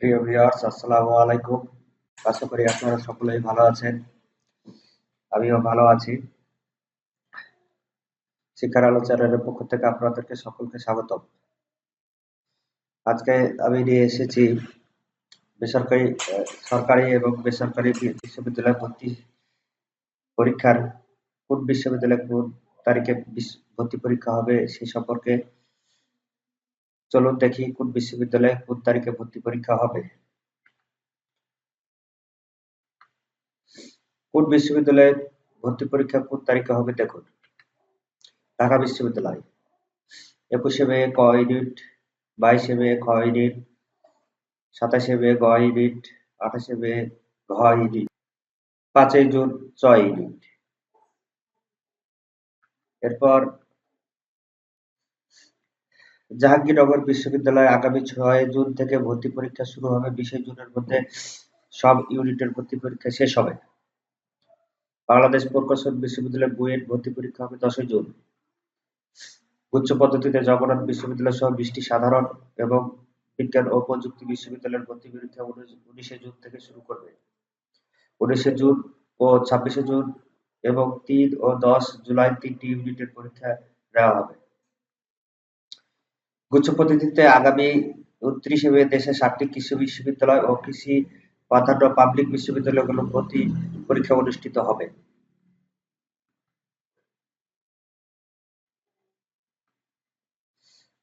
প্রিয় ভিউয়ার্স আসসালামু আলাইকুম। আশা করি আপনারা সকলেই ভালো আছেন। আমিও ভালো আছি। শিক্ষার আলো চ্যানেলের পক্ষ থেকে আপনাদেরকে সকলকে স্বাগতম। আজকে আমি নিয়ে এসেছি বেসরকারি, সরকারি এবং বেসরকারি বিশ্ববিদ্যালয় ভর্তি পরীক্ষার কোন বিশ্ববিদ্যালয়ে কোন তারিখে ভর্তি পরীক্ষা হবে সে সম্পর্কে চলুন দেখি কোন বিশ্ববিদ্যালয়ে কোন তারিখে ভর্তি পরীক্ষা হবে। কোন বিশ্ববিদ্যালয়ে ভর্তি পরীক্ষা কোন তারিখে হবে দেখুন। ঢাকা বিশ্ববিদ্যালয়। একুশে মে ক ইউনিট, বাইশে মে খ ইউনিট, সাতাশে মে গ ইউনিট, আঠাশে মে ঘ ইউনিট, পাঁচই জুন চ ইউনিট। এরপর জাহাঙ্গীরনগর বিশ্ববিদ্যালয়ে আগামী ছয় জুন থেকে ভর্তি পরীক্ষা শুরু হবে। বিশে জুনের মধ্যে সব ইউনিটের ভর্তি পরীক্ষা শেষ হবে। বাংলাদেশ প্রকৌশল বিশ্ববিদ্যালয়ের বুয়েট ভর্তি পরীক্ষা হবে দশই জুন। উচ্চ পদ্ধতিতে জগন্নাথ বিশ্ববিদ্যালয় সহ বিশটি সাধারণ এবং বিজ্ঞান ও প্রযুক্তি বিশ্ববিদ্যালয়ের ভর্তি পরীক্ষা উনিশে জুন থেকে শুরু করবে। উনিশে জুন ও ছাব্বিশে জুন এবং তিন ও দশ জুলাই তিনটি ইউনিটের পরীক্ষা নেওয়া হবে। গুচ্ছ পদ্ধতিতে আগামী উনত্রিশে মে দেশে সাতটি কৃষি বিশ্ববিদ্যালয় ও কৃষি প্রাধান্য পাবলিক বিশ্ববিদ্যালয়গুলো ভর্তি পরীক্ষা অনুষ্ঠিত হবে।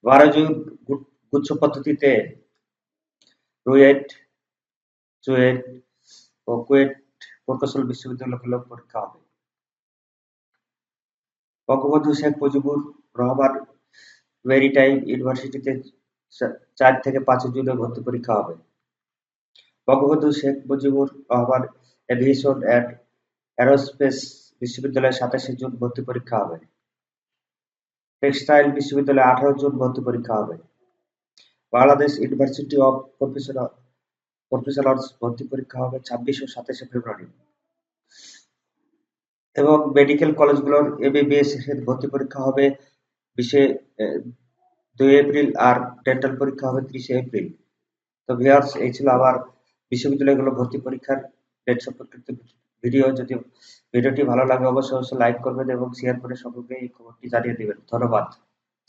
বারো জুন গুচ্ছ পদ্ধতিতে রুয়েট, চুয়েট ও কুয়েট প্রকৌশল বিশ্ববিদ্যালয়গুলো পরীক্ষা হবে। বঙ্গবন্ধু শেখ মুজিবুর রহমান মেরিটাইম ইউনিভার্সিটিতে চার থেকে পাঁচ জুনে ভর্তি পরীক্ষা হবে। Bangabandhu Sheikh Mujibur Rahman aviation and aerospace বিশ্ববিদ্যালয়ে সাতাশে জুন ভর্তি পরীক্ষা হবে। টেক্সটাইল বিশ্ববিদ্যালয়ে আঠারো জুন ভর্তি পরীক্ষা হবে। Bangladesh university of professional professionals ভর্তি পরীক্ষা হবে ছাব্বিশ ও সাতাশে ফেব্রুয়ারি। এবং মেডিকেল কলেজগুলোর এমবিবিএস ভর্তি পরীক্ষা হবে বিশে দুই এপ্রিল আর ডেন্টাল পরীক্ষা হবে ত্রিশে এপ্রিল। তো ভিয়ার্স এই ছিল আবার বিশ্ববিদ্যালয়গুলো ভর্তি পরীক্ষার ডেট সম্পর্কিত ভিডিও যদি ভিডিওটি ভালো লাগে, অবশ্যই অবশ্যই লাইক করবেন এবং শেয়ার করে সকলকে এই খবরটি জানিয়ে দিবেন। ধন্যবাদ।